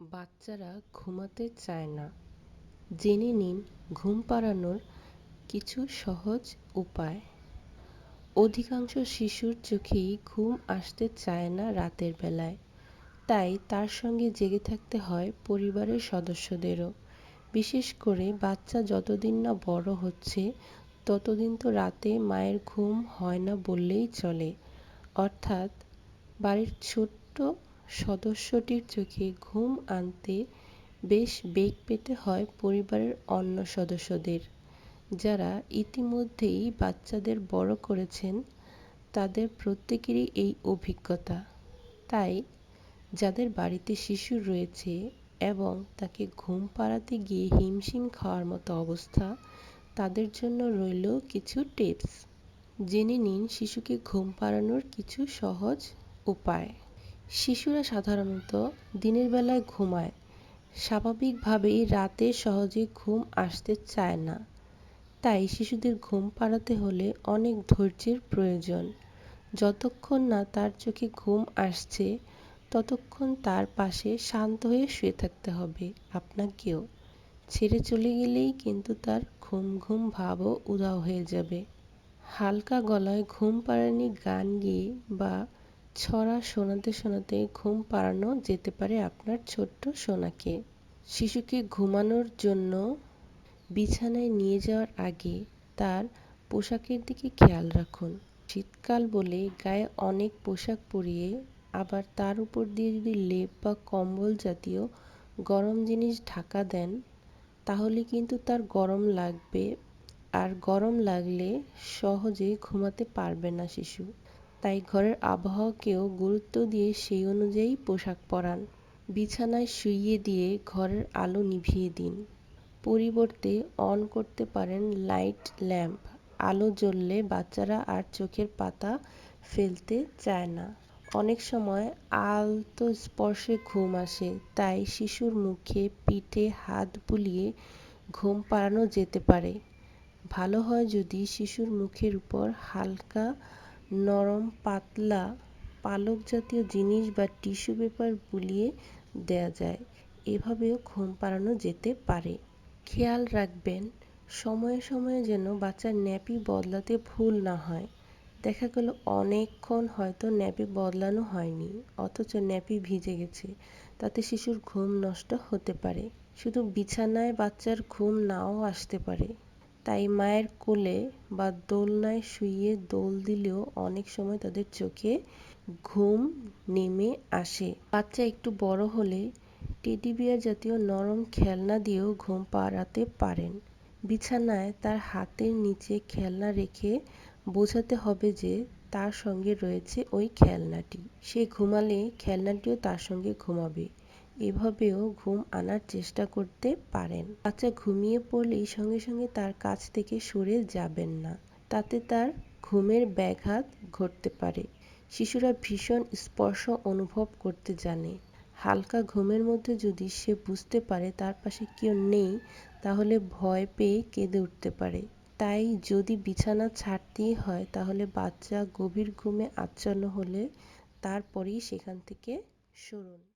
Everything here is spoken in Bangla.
বাচ্চারা ঘুমাতে চায় না। জেনে নিন, ঘুম পাড়ানোর কিছু সহজ উপায়। অধিকাংশ শিশুর চোখেই ঘুম আসতে চায় না রাতের বেলায়। তাই তার সঙ্গে জেগে থাকতে হয় পরিবারের সদস্যদেরও। বিশেষ করে বাচ্চা যতদিন না বড় হচ্ছে, ততদিন তো রাতে মায়ের ঘুম হয় না বললেই চলে। অর্থাৎ বাড়ির ছোট্ট সদস্যটির চোখে ঘুম আনতে বেশ বেগ পেতে হয় পরিবারের অন্য সদস্যদের। যারা ইতিমধ্যেই বাচ্চাদের বড় করেছেন, তাদের প্রত্যেকেরই এই অভিজ্ঞতা। তাই যাদের বাড়িতে শিশু রয়েছে এবং তাকে ঘুম পাড়াতে গিয়ে হিমশিম খাওয়ার মতো অবস্থা, তাদের জন্য রইল কিছু টিপস। জেনে নিন শিশুকে ঘুম পাড়ানোর কিছু সহজ উপায়। শিশুরা সাধারণত দিনের বেলায় ঘুমায়। স্বাভাবিকভাবেই রাতে সহজে ঘুম আসতে চায় না। তাই শিশুদের ঘুম পাড়াতে হলে অনেক ধৈর্যের প্রয়োজন। যতক্ষণ না তার চোখে ঘুম আসছে, ততক্ষণ তার পাশে শান্ত হয়ে শুয়ে থাকতে হবে আপনাকেও। ছেড়ে চলে গেলেই কিন্তু তার ঘুম ঘুম ভাবও উধাও হয়ে যাবে। হালকা গলায় ঘুম পাড়ানি গান গেয়ে বা ছড়া শোনাতে শোনাতে ঘুম পাড়ানো যেতে পারে আপনার ছোট্ট সোনাকে। শিশুকে ঘুমানোর জন্য বিছানায় নিয়ে যাওয়ার আগে তার পোশাকের দিকে খেয়াল রাখুন। শীতকাল বলে গায়ে অনেক পোশাক পরিয়ে আবার তার উপর দিয়ে যদি লেপ বা কম্বল জাতীয় গরম জিনিস ঢাকা দেন, তাহলে কিন্তু তার গরম লাগবে। আর গরম লাগলে সহজে ঘুমাতে পারবে না শিশু। তাই ঘরের আবহাওয়াকেও গুরুত্ব দিয়ে সেই অনুযায়ী পোশাক পরান। বিছানায় শুইয়ে দিয়ে ঘরের আলো নিভিয়ে দিন। পরিবর্তে অন করতে পারেন লাইট ল্যাম্প। আলো জ্বললে বাচ্চারা আর চোখের পাতা ফেলতে চায় না। অনেক সময় আলতো স্পর্শে ঘুম আসে, তাই শিশুর মুখে পিঠে হাত বুলিয়ে ঘুম পাড়ানো যেতে পারে। ভালো হয় যদি শিশুর মুখের উপর হালকা নরম, পাতলা পালক জাতীয় জিনিস বা টিস্যু পেপার বুলিয়ে দেয়া যায়। এভাবেও ঘুম পাড়ানো যেতে পারে। খেয়াল রাখবেন, সময়ে সময়ে যেন বাচ্চার ন্যাপি বদলাতে ভুল না হয়। দেখা গেল অনেকক্ষণ হয়তো ন্যাপি বদলানো হয়নি, অথচ ন্যাপি ভিজে গেছে। তাতে শিশুর ঘুম নষ্ট হতে পারে। শুধু বিছানায় বাচ্চার ঘুম নাও আসতে পারে। তাই মায়ের কোলে বা দোলনায় শুইয়ে দোল দিলেও অনেক সময় তাদের চোখে ঘুম নেমে আসে। বাচ্চা একটু বড় হলে টেডি বিয়ার জাতীয় নরম খেলনা দিয়েও ঘুম পাড়াতে পারেন। বিছানায় তার হাতের নিচে খেলনা রেখে বোঝাতে হবে যে তার সঙ্গে রয়েছে ওই খেলনাটি। সে ঘুমালে খেলনাটিও তার সঙ্গে ঘুমাবে। এভাবেও ঘুম আনার চেষ্টা করতে পারেন। বাচ্চা ঘুমিয়ে পড়লেই সঙ্গে সঙ্গে তার কাছ থেকে সরে যাবেন না। তাতে তার ঘুমের ব্যাঘাত ঘটতে পারে। শিশুরা ভীষণ স্পর্শ অনুভব করতে জানে। হালকা ঘুমের মধ্যে যদি সে বুঝতে পারে তার পাশে কেউ নেই, তাহলে ভয় পেয়ে কেঁদে উঠতে পারে। তাই যদি বিছানা ছাড়তেই হয়, তাহলে বাচ্চা গভীর ঘুমে আচ্ছন্ন হলে তারপরেই সেখান থেকে সরুন।